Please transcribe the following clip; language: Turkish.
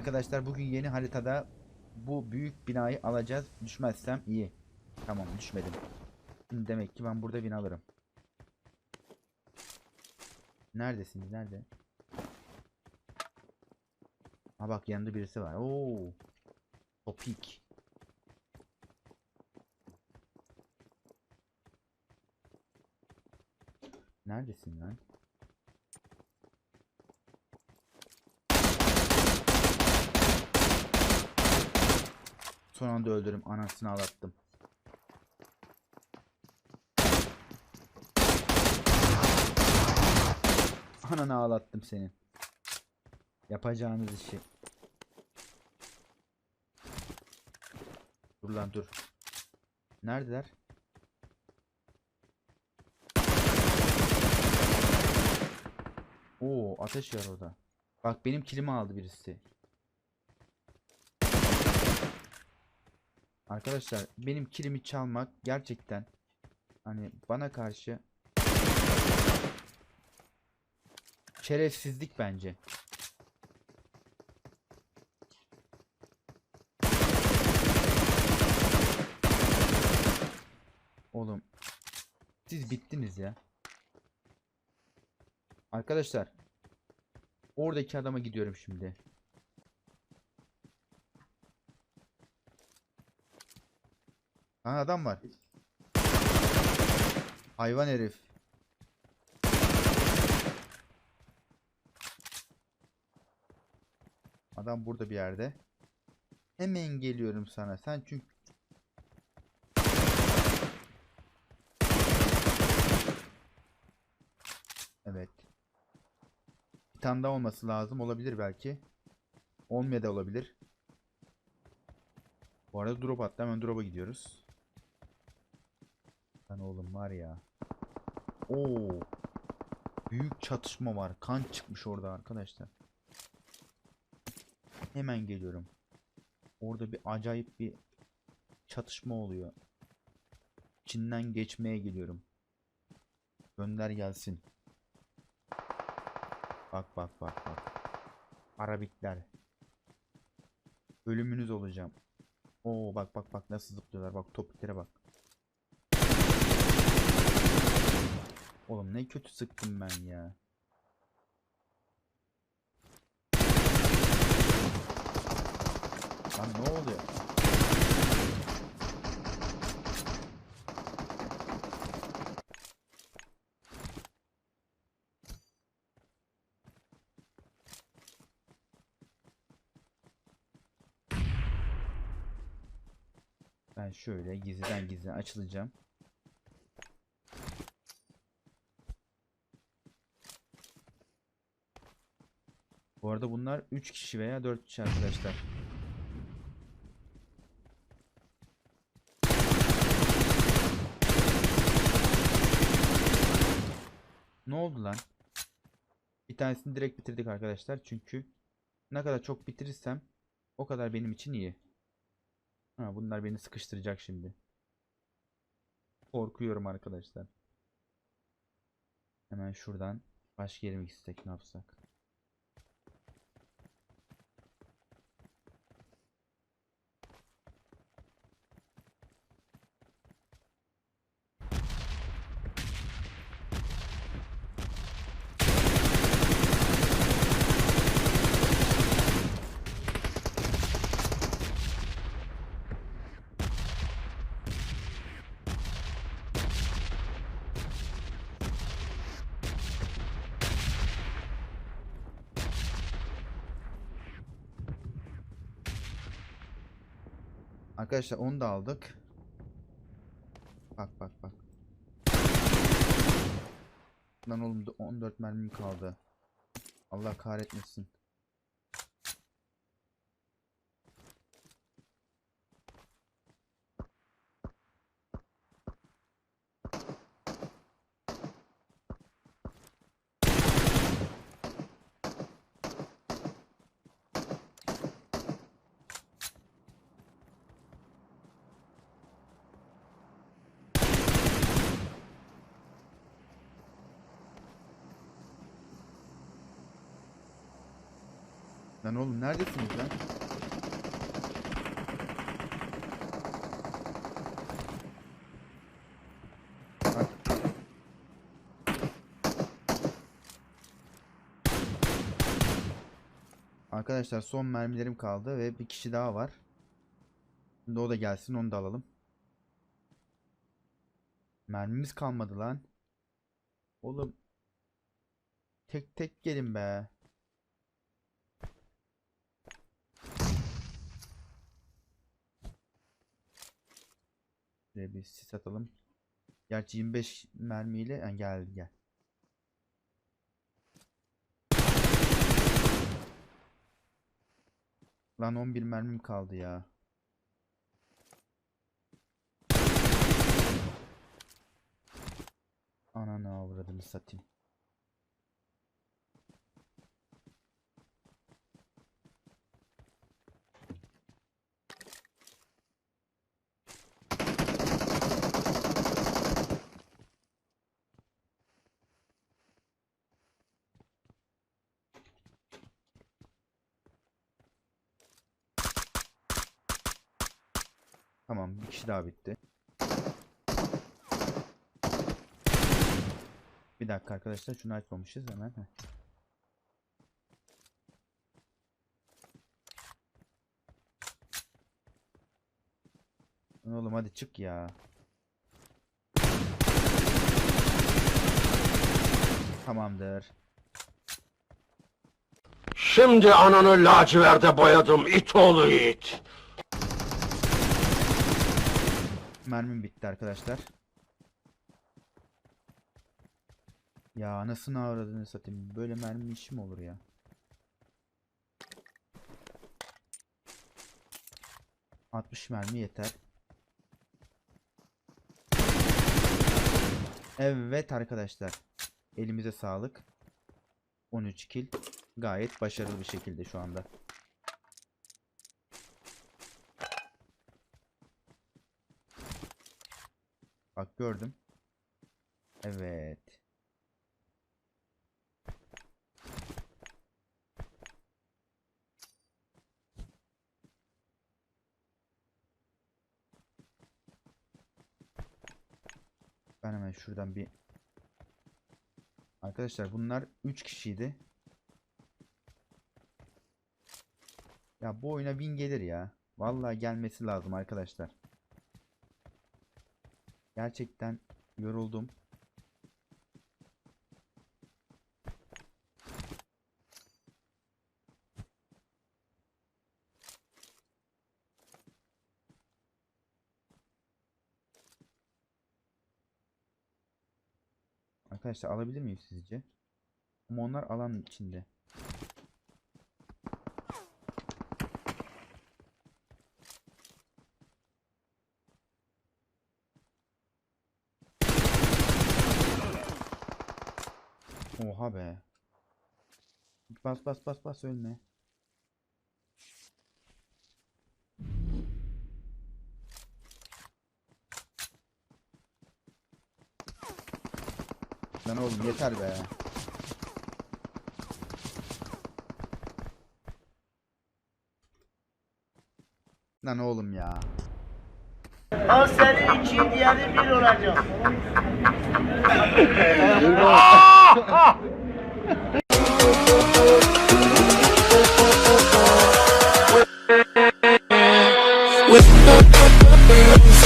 arkadaşlar bugün yeni haritada bu büyük binayı alacağız. Düşmezsem iyi. Tamam düşmedim. Şimdi demek ki ben burada win alırım. Neredesiniz? Nerede? Ha bak yanında birisi var. Oo. Topik. Neredesin lan? Son anda öldürüm. Anasını ağlattım. Ananı ağlattım senin. Yapacağınız işi. Dur lan dur. Neredeler? Oo ateş var orada. Bak benim kilimi aldı birisi. Arkadaşlar benim kilimi çalmak gerçekten hani bana karşı şerefsizlik bence. Oğlum siz bittiniz ya. Arkadaşlar oradaki adama gidiyorum şimdi. Ha adam var. Hayvan herif. Adam burada bir yerde. Hemen geliyorum sana. Sen çünkü Evet. Bir tane daha olması lazım. Olabilir belki. Olmaya da olabilir. Bu arada drop attı. Hemen drop'a gidiyoruz. Lan oğlum var ya. Oo. Büyük çatışma var. Kan çıkmış orada arkadaşlar. Hemen geliyorum. Orada bir acayip bir çatışma oluyor. İçinden geçmeye geliyorum. Gönder gelsin. Bak bak bak bak. Arabikler. Ölümünüz olacağım. Oo bak bak bak nasıl zıplıyorlar. Bak topiklere bak. Oğlum ne kötü sıktım ben ya. Lan ne oluyor? Ben şöyle gizliden gizliden açılacağım. Arada bunlar 3 kişi veya 4 kişi arkadaşlar. Ne oldu lan? Bir tanesini direkt bitirdik arkadaşlar. Çünkü ne kadar çok bitirirsem o kadar benim için iyi. Ha, bunlar beni sıkıştıracak şimdi. Korkuyorum arkadaşlar. Hemen şuradan başka yere mi gitsek ne yapsak? Arkadaşlar onu da aldık. Bak bak bak. Lan oğlum da 14 mermim kaldı. Allah kahretmesin. Lan oğlum neredesiniz lan? Arkadaşlar son mermilerim kaldı ve bir kişi daha var. Şimdi o da gelsin onu da alalım. Mermimiz kalmadı lan. Oğlum. Tek tek gelin be. Şuraya bir sis atalım. Gerçi 25 mermiyle yani gel gel. Lan 11 mermim kaldı ya. Ananı avradını satayım. Tamam bir kişi daha bitti. Bir dakika arkadaşlar şunu açmamışız hemen. Heh. Oğlum hadi çık ya. Tamamdır. Şimdi ananı laciverde boyadım it oğlu it. Mermim bitti arkadaşlar. Ya anasını avradını satayım. Böyle mermi işi mi olur ya? ...60 mermi yeter. Evet arkadaşlar. Elimize sağlık. 13 kill. Gayet başarılı bir şekilde şu anda. Bak gördüm. Evet. Ben hemen şuradan bir Arkadaşlar bunlar 3 kişiydi. Ya bu oyuna bin gelir ya. Vallahi gelmesi lazım arkadaşlar. Gerçekten yoruldum. Arkadaşlar alabilir miyim sizce? Ama onlar alan içinde. Oha be. Bas bas bas bas ölme. Lan oğlum yeter be. Lan oğlum ya. O senin için diğeri bir olacak. with the, the, the, the, the, the, the, the